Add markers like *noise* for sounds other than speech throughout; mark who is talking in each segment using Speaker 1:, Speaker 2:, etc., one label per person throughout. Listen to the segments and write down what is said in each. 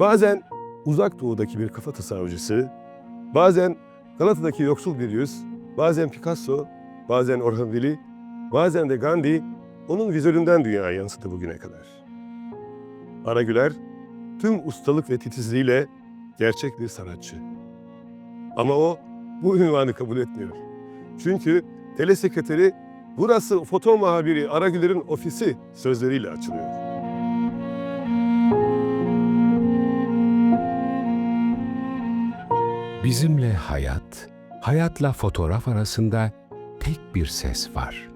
Speaker 1: Bazen uzak doğudaki bir kafatası avcısı, bazen Galata'daki yoksul bir yüz, bazen Picasso, bazen Orhan Veli, bazen de Gandhi onun vizöründen dünyaya yansıdı bugüne kadar. Ara Güler tüm ustalık ve titizliğiyle gerçek bir sanatçı. Ama o bu ünvanı kabul etmiyor. Çünkü telesekreteri burası foto muhabiri Ara Güler'in ofisi sözleriyle açılıyor.
Speaker 2: Bizimle hayat, hayatla fotoğraf arasında tek bir ses var.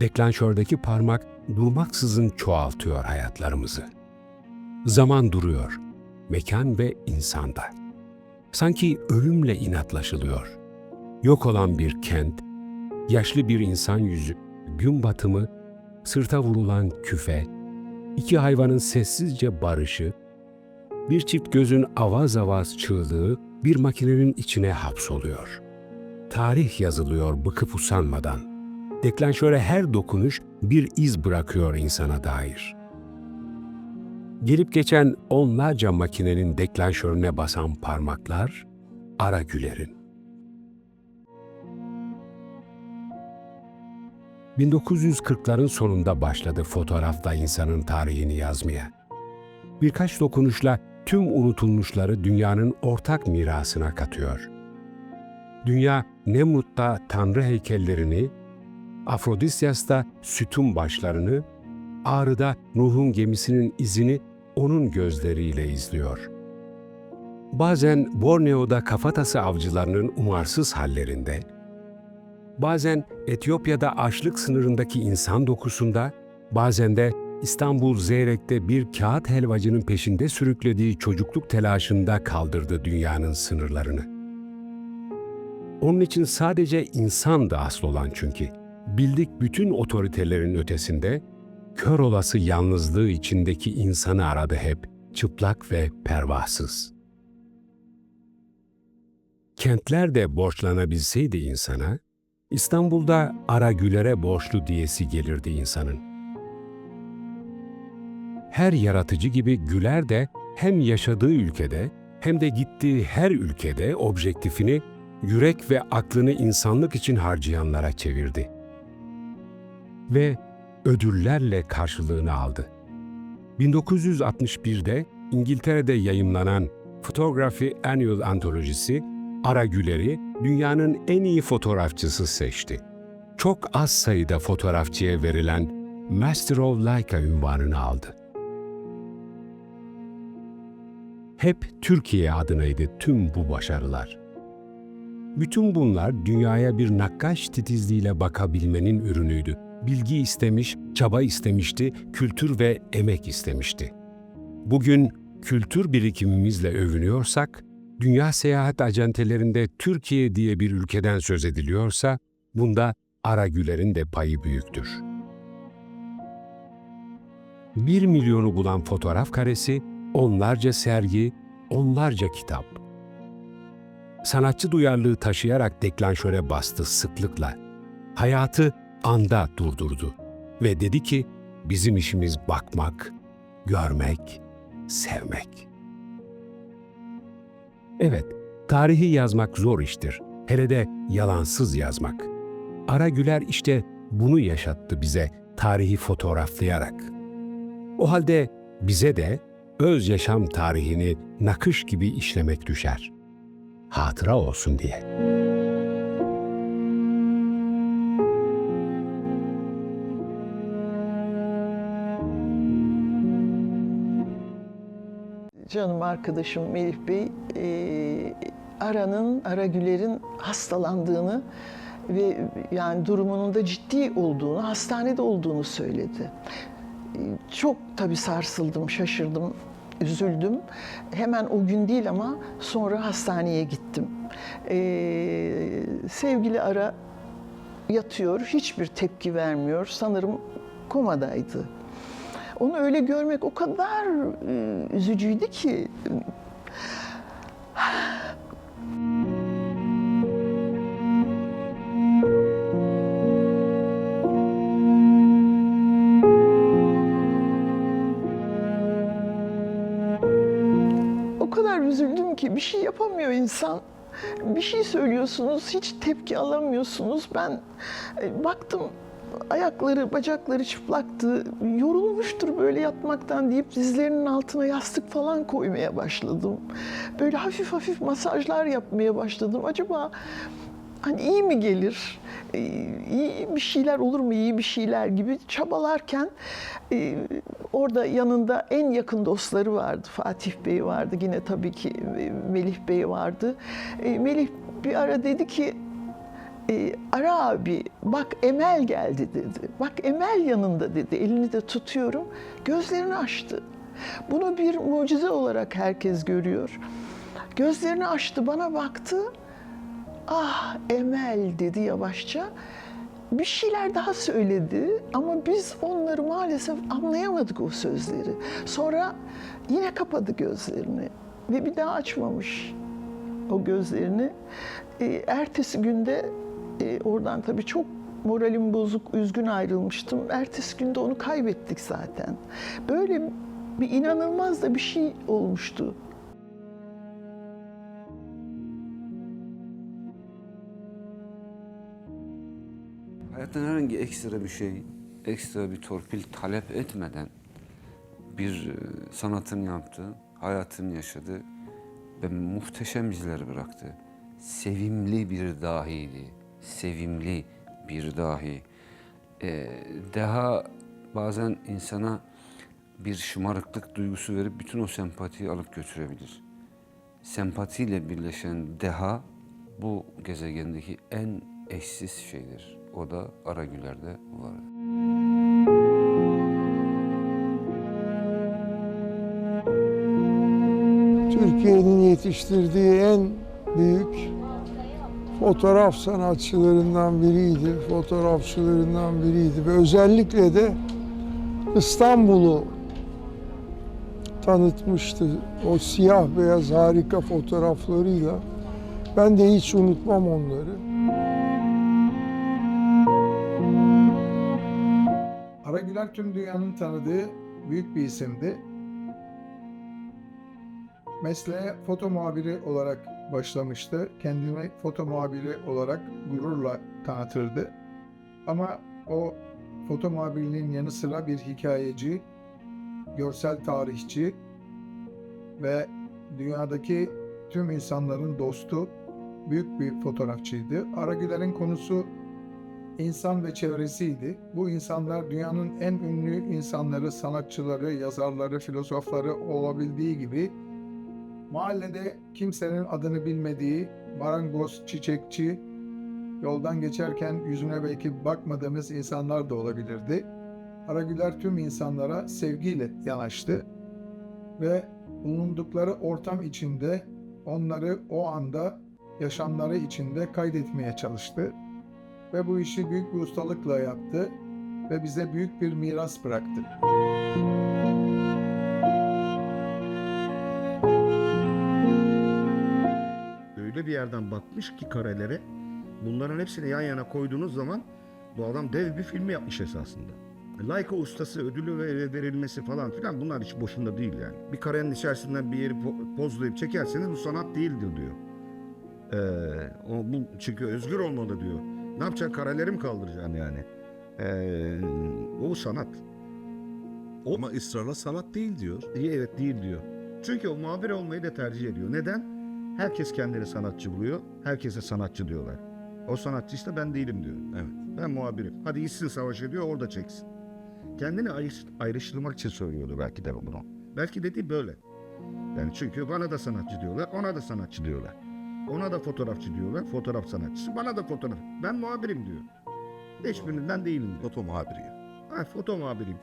Speaker 2: Deklanşördeki parmak durmaksızın çoğaltıyor hayatlarımızı. Zaman duruyor, mekan ve insanda. Sanki ölümle inatlaşılıyor. Yok olan bir kent, yaşlı bir insan yüzü, gün batımı, sırta vurulan küfe, iki hayvanın sessizce barışı, bir çift gözün avaz avaz çığlığı bir makinenin içine hapsoluyor. Tarih yazılıyor bıkıp usanmadan. Deklanşöre her dokunuş bir iz bırakıyor insana dair. Gelip geçen onlarca makinenin deklanşörüne basan parmaklar, Ara Güler'in. 1940'ların sonunda başladı fotoğrafla insanın tarihini yazmaya. Birkaç dokunuşla tüm unutulmuşları dünyanın ortak mirasına katıyor. Dünya Nemrut'ta tanrı heykellerini, Afrodisyas'ta sütun başlarını, Ağrı'da Nuh'un gemisinin izini onun gözleriyle izliyor. Bazen Borneo'da kafatası avcılarının umarsız hallerinde, bazen Etiyopya'da açlık sınırındaki insan dokusunda, bazen de İstanbul Zeyrek'te bir kağıt helvacının peşinde sürüklediği çocukluk telaşında kaldırdı dünyanın sınırlarını. Onun için sadece insan da asıl olan çünkü. Bildik bütün otoritelerin ötesinde, kör olası yalnızlığı içindeki insanı aradı hep, çıplak ve pervasız. Kentler de borçlanabilseydi insana, İstanbul'da Ara Güler'e borçlu diyesi gelirdi insanın her yaratıcı gibi Güler de hem yaşadığı ülkede hem de gittiği her ülkede objektifini yürek ve aklını insanlık için harcayanlara çevirdi. Ve ödüllerle karşılığını aldı. 1961'de İngiltere'de yayımlanan Photography Annual Antolojisi Ara Güler'i dünyanın en iyi fotoğrafçısı seçti. Çok az sayıda fotoğrafçıya verilen Master of Leica ünvanını aldı. Hep Türkiye adınaydı tüm bu başarılar. Bütün bunlar dünyaya bir nakkaş titizliğiyle bakabilmenin ürünüydü. Bilgi istemiş, çaba istemişti, kültür ve emek istemişti. Bugün kültür birikimimizle övünüyorsak, dünya seyahat acentelerinde Türkiye diye bir ülkeden söz ediliyorsa, bunda Aragüler'in de payı büyüktür. Bir milyonu bulan fotoğraf karesi onlarca sergi, onlarca kitap. Sanatçı duyarlılığı taşıyarak deklanşöre bastı sıklıkla. Hayatı anda durdurdu ve dedi ki bizim işimiz bakmak, görmek, sevmek. Evet, tarihi yazmak zor iştir. Hele de yalansız yazmak. Ara Güler işte bunu yaşattı bize tarihi fotoğraflayarak. O halde bize de öz yaşam tarihini nakış gibi işlemek düşer. Hatıra olsun diye.
Speaker 3: Canım arkadaşım Melih Bey, e, Ara'nın, Ara Güler'in hastalandığını ve yani durumunun da ciddi olduğunu, hastanede olduğunu söyledi. Çok tabii sarsıldım, şaşırdım, üzüldüm. Hemen o gün değil ama sonra hastaneye gittim. E, sevgili Ara yatıyor, hiçbir tepki vermiyor. Sanırım komadaydı. Onu öyle görmek o kadar e, üzücüydü ki. Üzüldüm ki bir şey yapamıyor insan. Bir şey söylüyorsunuz, hiç tepki alamıyorsunuz. Ben e, baktım ayakları, bacakları çıplaktı. Yorulmuştur böyle yatmaktan deyip dizlerinin altına yastık falan koymaya başladım. Böyle hafif hafif masajlar yapmaya başladım. Acaba hani iyi mi gelir? Ee, iyi bir şeyler olur mu? iyi bir şeyler gibi çabalarken e, orada yanında en yakın dostları vardı. Fatih Bey vardı. Yine tabii ki e, Melih Bey vardı. E, Melih bir ara dedi ki ara abi bak Emel geldi dedi. Bak Emel yanında dedi. Elini de tutuyorum. Gözlerini açtı. Bunu bir mucize olarak herkes görüyor. Gözlerini açtı bana baktı. Ah Emel dedi yavaşça. Bir şeyler daha söyledi ama biz onları maalesef anlayamadık o sözleri. Sonra yine kapadı gözlerini ve bir daha açmamış o gözlerini. Ee, ertesi günde e, oradan tabii çok moralim bozuk, üzgün ayrılmıştım. Ertesi günde onu kaybettik zaten. Böyle bir inanılmaz da bir şey olmuştu.
Speaker 4: Hayattan herhangi ekstra bir şey, ekstra bir torpil talep etmeden bir e, sanatını yaptı, hayatını yaşadı ve muhteşem izler bıraktı. Sevimli bir dahiydi, sevimli bir dahi. Ee, daha bazen insana bir şımarıklık duygusu verip bütün o sempatiyi alıp götürebilir. Sempatiyle birleşen deha bu gezegendeki en eşsiz şeydir. O da Aragüler'de var.
Speaker 5: Türkiye'nin yetiştirdiği en büyük fotoğraf sanatçılarından biriydi, fotoğrafçılarından biriydi ve özellikle de İstanbul'u tanıtmıştı o siyah beyaz harika fotoğraflarıyla. Ben de hiç unutmam onları.
Speaker 6: Güler tüm dünyanın tanıdığı büyük bir isimdi. Mesleğe foto muhabiri olarak başlamıştı. Kendini foto muhabiri olarak gururla tanıtırdı. Ama o foto muhabirliğinin yanı sıra bir hikayeci, görsel tarihçi ve dünyadaki tüm insanların dostu, büyük bir fotoğrafçıydı. Ara Güler'in konusu insan ve çevresiydi. Bu insanlar dünyanın en ünlü insanları, sanatçıları, yazarları, filozofları olabildiği gibi mahallede kimsenin adını bilmediği marangoz, çiçekçi, yoldan geçerken yüzüne belki bakmadığımız insanlar da olabilirdi. Aragüler tüm insanlara sevgiyle yanaştı ve bulundukları ortam içinde onları o anda yaşamları içinde kaydetmeye çalıştı ve bu işi büyük bir ustalıkla yaptı ve bize büyük bir miras bıraktı.
Speaker 7: öyle bir yerden bakmış ki karelere bunların hepsini yan yana koyduğunuz zaman bu adam dev bir filmi yapmış esasında. Leica ustası ödülü ve verilmesi falan filan bunlar hiç boşunda değil yani. Bir karenin içerisinden bir yeri po- pozlayıp çekerseniz bu sanat değildir diyor. Ee, o, bu çünkü özgür olmalı diyor. Ne yapacaksın kareleri mi kaldıracaksın yani? Ee, o sanat. O,
Speaker 8: Ama ısrarla sanat değil diyor.
Speaker 7: İyi, Evet değil diyor. Çünkü o muhabir olmayı da tercih ediyor. Neden? Herkes kendini sanatçı buluyor. Herkese sanatçı diyorlar. O sanatçı işte ben değilim diyor.
Speaker 8: Evet.
Speaker 7: Ben muhabirim. Hadi gitsin savaşa diyor orada çeksin. Kendini ayrış, ayrıştırmak için söylüyordu belki de bunu. Belki dediği böyle. Yani çünkü bana da sanatçı diyorlar, ona da sanatçı diyorlar. Ona da fotoğrafçı diyorlar, fotoğraf sanatçısı. Bana da fotoğraf. Ben muhabirim diyor. Hiçbirinden değilim diyor.
Speaker 8: Foto muhabiri.
Speaker 7: Ha, foto muhabiriyim.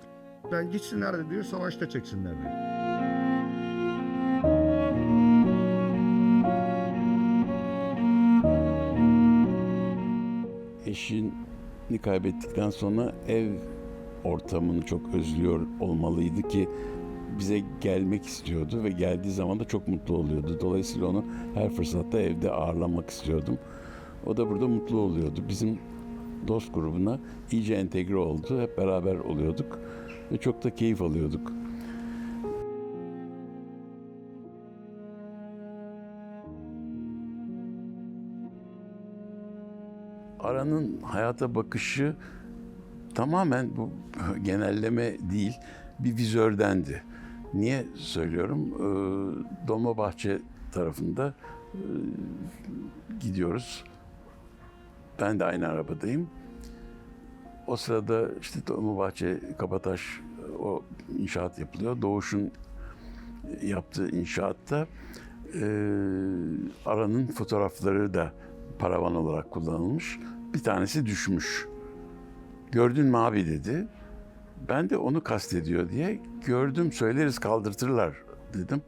Speaker 7: Ben gitsinler de diyor, savaşta çeksinler diyor.
Speaker 9: eşini kaybettikten sonra ev ortamını çok özlüyor olmalıydı ki bize gelmek istiyordu ve geldiği zaman da çok mutlu oluyordu. Dolayısıyla onu her fırsatta evde ağırlamak istiyordum. O da burada mutlu oluyordu. Bizim dost grubuna iyice entegre oldu. Hep beraber oluyorduk ve çok da keyif alıyorduk. Aranın hayata bakışı tamamen bu genelleme değil bir vizördendi. Niye söylüyorum? Ee, Dolmabahçe tarafında e, gidiyoruz. Ben de aynı arabadayım. O sırada işte Dolmabahçe, Kabataş o inşaat yapılıyor. Doğuş'un yaptığı inşaatta e, aranın fotoğrafları da paravan olarak kullanılmış. Bir tanesi düşmüş. Gördün mü abi dedi. Ben de onu kastediyor diye gördüm söyleriz kaldırtırlar dedim.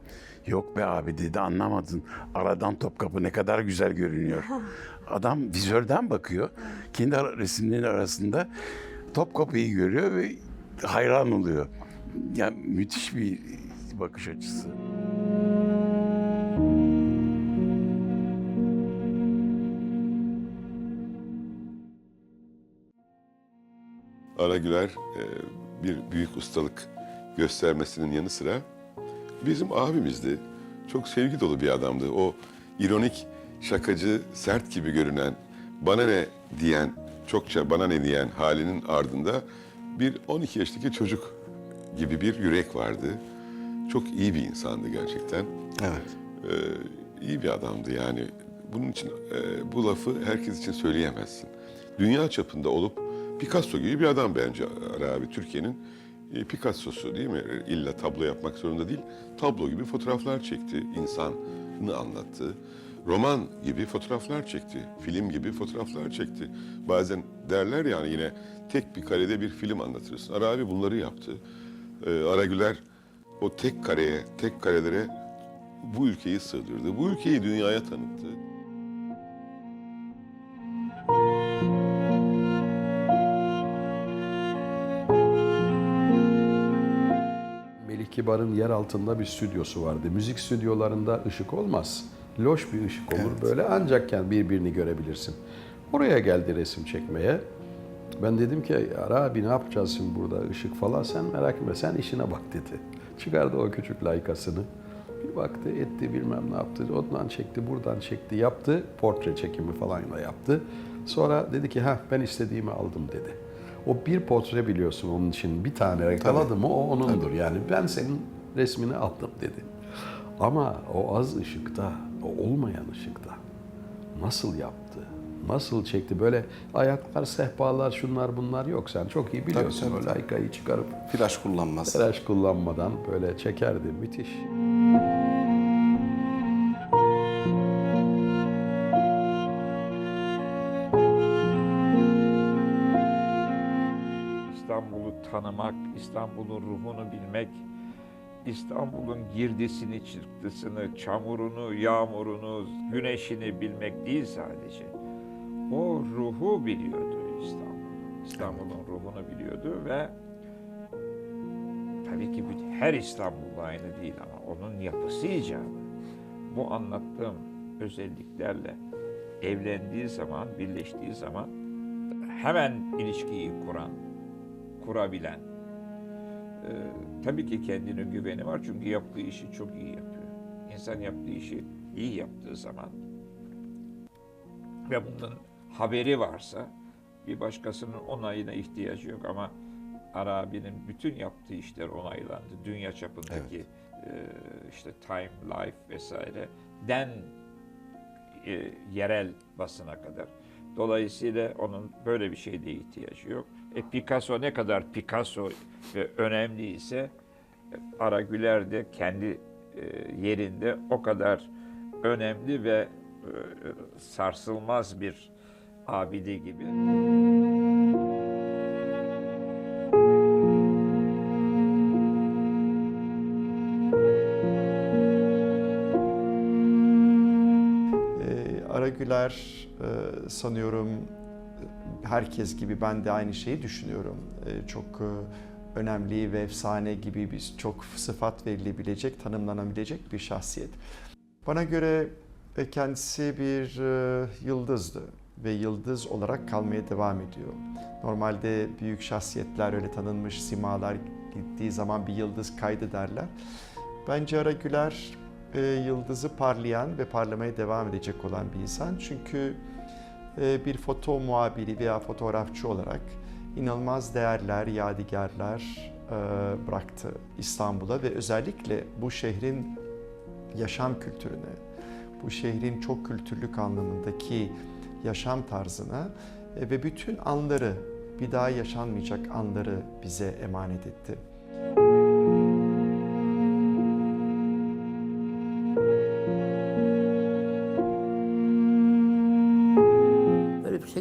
Speaker 9: Yok be abi dedi anlamadın. Aradan Topkapı ne kadar güzel görünüyor. *laughs* Adam vizörden bakıyor. Kendi ara- resimlerin arasında Topkapı'yı görüyor ve hayran oluyor. Yani müthiş bir bakış açısı.
Speaker 1: Aragüler e, bir büyük ustalık göstermesinin yanı sıra bizim abimizdi. Çok sevgi dolu bir adamdı. O ironik, şakacı, sert gibi görünen, bana ne diyen, çokça bana ne diyen halinin ardında bir 12 yaşındaki çocuk gibi bir yürek vardı. Çok iyi bir insandı gerçekten.
Speaker 8: Evet.
Speaker 1: Ee, iyi bir adamdı yani. Bunun için e, bu lafı herkes için söyleyemezsin. Dünya çapında olup Picasso gibi bir adam bence Ara abi Türkiye'nin e, Picasso'su değil mi? İlla tablo yapmak zorunda değil. Tablo gibi fotoğraflar çekti, insanı anlattı. Roman gibi fotoğraflar çekti, film gibi fotoğraflar çekti. Bazen derler yani yine tek bir karede bir film anlatırsın. Ara abi bunları yaptı. Ee, Aragüler o tek kareye, tek karelere bu ülkeyi sığdırdı. Bu ülkeyi dünyaya tanıttı.
Speaker 10: Kibar'ın yer altında bir stüdyosu vardı. Müzik stüdyolarında ışık olmaz. Loş bir ışık olur böyle ancak yani birbirini görebilirsin. Oraya geldi resim çekmeye. Ben dedim ki Ara abi ne yapacağız şimdi burada ışık falan sen merak etme sen işine bak dedi. Çıkardı o küçük laykasını. Bir baktı etti bilmem ne yaptı. Ondan çekti buradan çekti yaptı. Portre çekimi falan da yaptı. Sonra dedi ki ha ben istediğimi aldım dedi. O bir portre biliyorsun onun için bir tane yakaladı mı o onundur. Yani ben senin resmini aldım dedi. Ama o az ışıkta, o olmayan ışıkta nasıl yaptı? Nasıl çekti? Böyle ayaklar, sehpalar, şunlar bunlar yok. Sen çok iyi biliyorsun.
Speaker 8: tabii,
Speaker 10: o laykayı çıkarıp
Speaker 8: Flash kullanmaz.
Speaker 10: flash kullanmadan böyle çekerdi. Müthiş.
Speaker 11: İstanbul'u tanımak, İstanbul'un ruhunu bilmek, İstanbul'un girdisini, çıktısını, çamurunu, yağmurunu, güneşini bilmek değil sadece. O ruhu biliyordu İstanbul. İstanbul'un ruhunu biliyordu ve tabii ki her İstanbul aynı değil ama onun yapısı icabı. Bu anlattığım özelliklerle evlendiği zaman, birleştiği zaman hemen ilişkiyi kuran, kurabilen. Ee, tabii ki kendine güveni var çünkü yaptığı işi çok iyi yapıyor. İnsan yaptığı işi iyi yaptığı zaman ve bunun haberi varsa bir başkasının onayına ihtiyacı yok ama Arabi'nin bütün yaptığı işler onaylandı. Dünya çapındaki e, işte Time, Life vesaire den e, yerel basına kadar. Dolayısıyla onun böyle bir şeyde ihtiyacı yok. E, Picasso ne kadar Picasso ve önemliyse e, Aragüler de kendi e, yerinde o kadar önemli ve e, sarsılmaz bir abide gibi.
Speaker 12: Ee, Aragüler e, sanıyorum herkes gibi ben de aynı şeyi düşünüyorum. Ee, çok e, önemli ve efsane gibi bir çok sıfat verilebilecek, tanımlanabilecek bir şahsiyet. Bana göre e, kendisi bir e, yıldızdı ve yıldız olarak kalmaya devam ediyor. Normalde büyük şahsiyetler öyle tanınmış simalar gittiği zaman bir yıldız kaydı derler. Bence Aragüler e, yıldızı parlayan ve parlamaya devam edecek olan bir insan. Çünkü bir foto muhabiri veya fotoğrafçı olarak inanılmaz değerler, yadigarlar e, bıraktı İstanbul'a ve özellikle bu şehrin yaşam kültürüne, bu şehrin çok kültürlük anlamındaki yaşam tarzına e, ve bütün anları, bir daha yaşanmayacak anları bize emanet etti.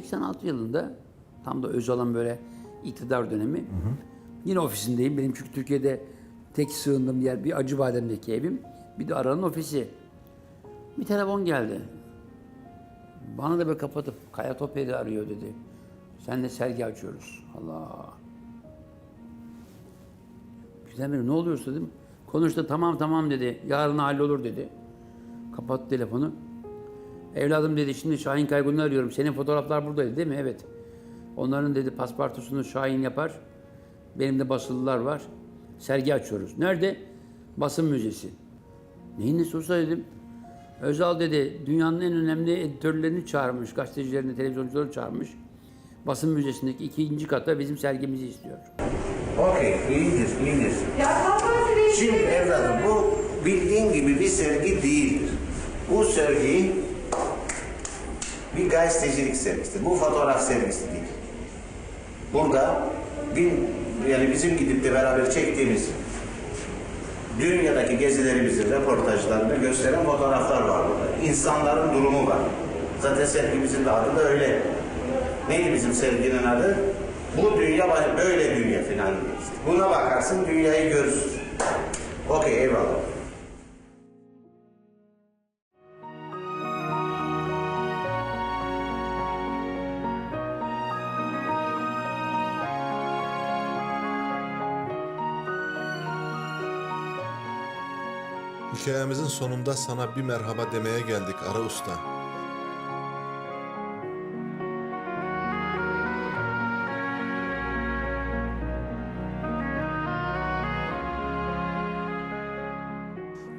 Speaker 13: 86 yılında tam da Özal'ın böyle iktidar dönemi. Yine ofisindeyim. Benim çünkü Türkiye'de tek sığındığım yer bir Acıbadem'deki evim. Bir de Aran'ın ofisi. Bir telefon geldi. Bana da böyle kapatıp Kaya Topyeri arıyor dedi. Seninle sergi açıyoruz. Allah. Birdenbire ne oluyorsa dedim. Konuştu tamam tamam dedi. Yarın hallolur dedi. Kapattı telefonu. Evladım dedi şimdi Şahin Kaygun'u arıyorum. Senin fotoğraflar buradaydı değil mi? Evet. Onların dedi paspartosunu Şahin yapar. Benim de basılılar var. Sergi açıyoruz. Nerede? Basın Müzesi. Neyin nesi olsa dedim. Özal dedi dünyanın en önemli editörlerini çağırmış. Gazetecilerini, televizyoncuları çağırmış. Basın Müzesi'ndeki ikinci katta bizim sergimizi istiyor.
Speaker 14: Okey, iyidir, iyidir. Şimdi evladım bu bildiğin gibi bir sergi değildir. Bu sergi bir gazetecilik sergisidir. Bu fotoğraf sergisi değil. Burada bin, yani bizim gidip de beraber çektiğimiz dünyadaki gezilerimizin röportajlarını gösteren fotoğraflar var burada. İnsanların durumu var. Zaten sergimizin de adı da öyle. Neydi bizim serginin adı? Bu dünya böyle dünya işte. Buna bakarsın dünyayı görürsün. Okey eyvallah.
Speaker 8: Hikayemizin sonunda sana bir merhaba demeye geldik Ara Usta.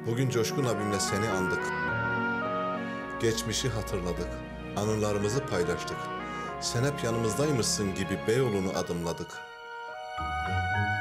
Speaker 8: Bugün Coşkun abimle seni andık. Geçmişi hatırladık. Anılarımızı paylaştık. Sen hep yanımızdaymışsın gibi Beyoğlu'nu adımladık.